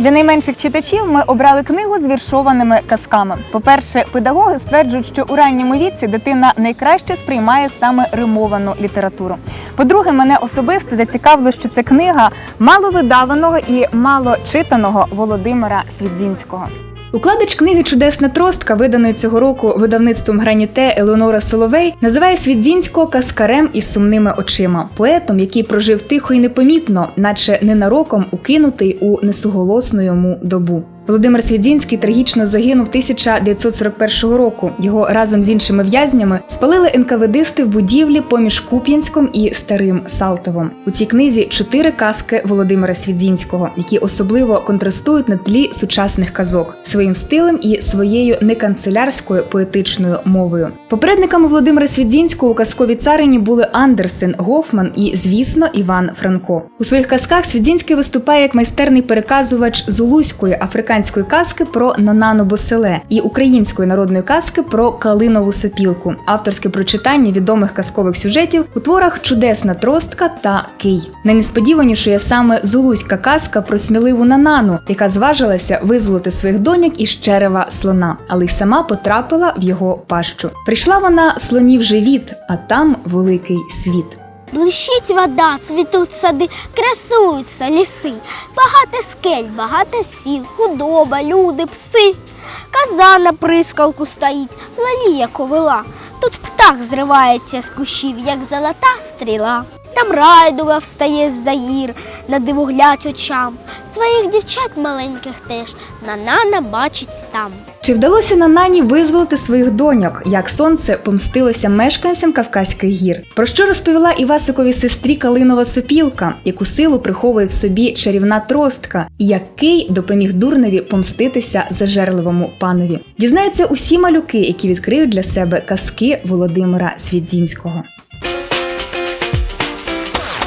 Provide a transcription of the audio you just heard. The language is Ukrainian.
Для найменших читачів ми обрали книгу з віршованими казками. По-перше, педагоги стверджують, що у ранньому віці дитина найкраще сприймає саме римовану літературу. По-друге, мене особисто зацікавило, що це книга маловидаваного і малочитаного Володимира Свідзінського. Укладач книги Чудесна тростка, виданої цього року видавництвом Граніте Елеонора Соловей, називає Свідзінського каскарем із сумними очима, поетом, який прожив тихо і непомітно, наче ненароком укинутий у несуголосну йому добу. Володимир Свідзінський трагічно загинув 1941 року. Його разом з іншими в'язнями спалили НКВДисти в будівлі поміж Куп'янськом і Старим Салтовом. У цій книзі чотири казки Володимира Свідзінського, які особливо контрастують на тлі сучасних казок своїм стилем і своєю неканцелярською поетичною мовою. Попередниками Володимира Свідзінського у казковій царині були Андерсен, Гофман і, звісно, Іван Франко. У своїх казках Свідзінський виступає як майстерний переказувач зулузької африканської казки про Нанану Боселе і української народної казки про Калинову сопілку, авторське прочитання відомих казкових сюжетів у творах Чудесна тростка та Кий. Найнесподіваніше є саме зулузька казка про сміливу Нанану, яка зважилася визволити своїх доньок із черева слона, але й сама потрапила в його пащу. Прийшла вона в слонів живіт, а там великий світ. Блищить вода, цвітуть сади, красуються ліси, багато скель, багато сіл, худоба, люди, пси. Каза на прискалку стоїть, лалія ковила. Тут птах зривається з кущів, як золота стріла. Там райдуга встає з заїр, на дивоглядь очам. Своїх дівчат маленьких теж Нанана бачить там. Чи вдалося Нанані визволити своїх доньок, як сонце помстилося мешканцям Кавказьких гір? Про що розповіла Івасиковій сестрі Калинова сопілка, яку силу приховує в собі чарівна тростка, який допоміг дурневі помститися зажерливому панові? Дізнаються усі малюки, які відкриють для себе казки Володимира Свідзінського.